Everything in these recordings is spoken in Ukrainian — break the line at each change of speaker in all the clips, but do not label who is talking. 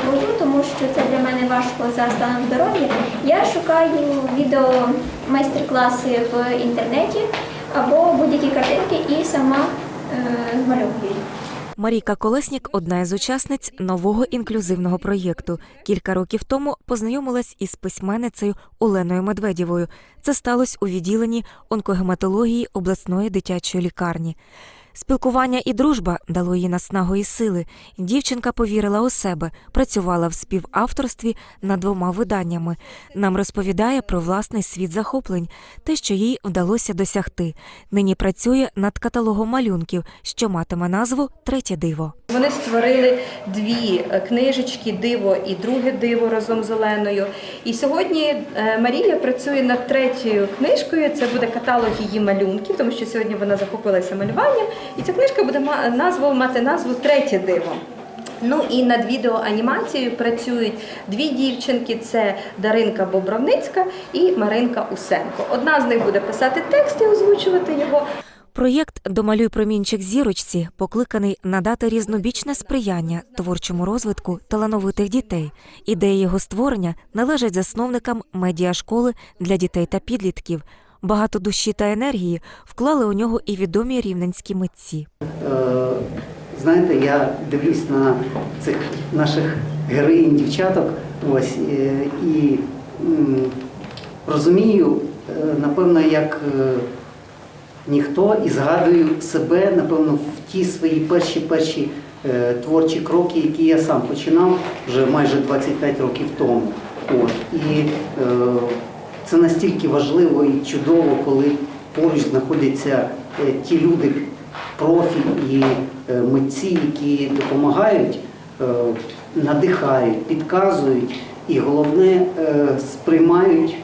кладу, тому що це для мене важко за станом здоров'я. Я шукаю відео майстер-класи в інтернеті або будь-які картинки і сама е, змальовую.
Марійка Колеснік одна із учасниць нового інклюзивного проєкту. Кілька років тому познайомилась із письменницею Оленою Медведєвою. Це сталося у відділенні онкогематології обласної дитячої лікарні. Спілкування і дружба дало їй наснагу і сили. Дівчинка повірила у себе, працювала в співавторстві над двома виданнями. Нам розповідає про власний світ захоплень, те, що їй вдалося досягти. Нині працює над каталогом малюнків, що матиме назву Третє диво.
Вони створили дві е, книжечки Диво і друге диво разом з Оленою. І сьогодні е, Марія працює над третьою книжкою. Це буде каталог її малюнків, тому що сьогодні вона захопилася малюванням. І ця книжка буде назву мати назву Третє диво. Ну і над відеоанімацією працюють дві дівчинки: це Даринка Бобровницька і Маринка Усенко. Одна з них буде писати текст і озвучувати його.
Проєкт Домалюй промінчик зірочці покликаний надати різнобічне сприяння творчому розвитку талановитих дітей. Ідеї його створення належать засновникам медіашколи для дітей та підлітків. Багато душі та енергії вклали у нього і відомі рівненські митці.
Е, Знаєте, я дивлюсь на цих наших героїнь, дівчаток, ось е, і розумію, е, напевно, як ніхто, і згадую себе, напевно, в ті свої перші перші творчі кроки, які я сам починав вже майже 25 років тому. От. І це настільки важливо і чудово, коли поруч знаходяться е, ті люди, профі і е, митці, які допомагають, е, надихають, підказують і головне сприймають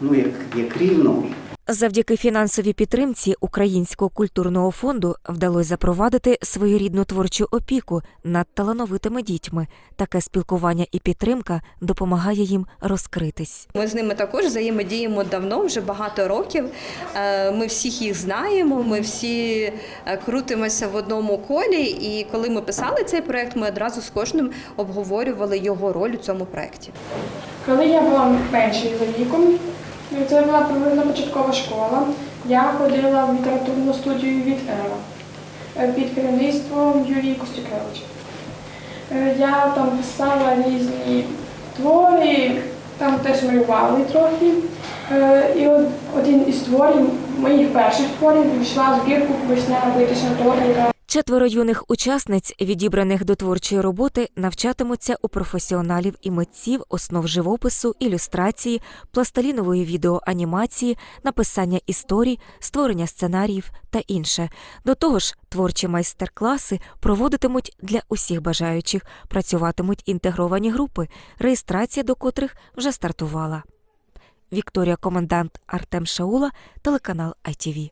ну, як, як рівно.
Завдяки фінансовій підтримці Українського культурного фонду вдалося запровадити своєрідну творчу опіку над талановитими дітьми. Таке спілкування і підтримка допомагає їм розкритись.
Ми з ними також взаємодіємо давно, вже багато років. Е, Ми всіх їх знаємо, ми всі е, крутимося в одному колі. І коли ми писали цей проект, ми одразу з кожним обговорювали його роль у цьому проєкті.
Коли я була меншою віком, це була приблизно початкова школа, я ходила в літературну студію від Ева е, під керівництвом Юрії Костюкевича. Е, Я там писала різні твори, там теж малювали трохи. Е, І один із творів, моїх перших творів, війшла збірку весняна поетична торгіка.
Четверо юних учасниць, відібраних до творчої роботи, навчатимуться у професіоналів і митців основ живопису, ілюстрації, пластилінової відеоанімації, написання історій, створення сценаріїв та інше. До того ж, творчі майстер-класи проводитимуть для усіх бажаючих, працюватимуть інтегровані групи, реєстрація до котрих вже стартувала. Вікторія Комендант Артем Шаула, телеканал ITV.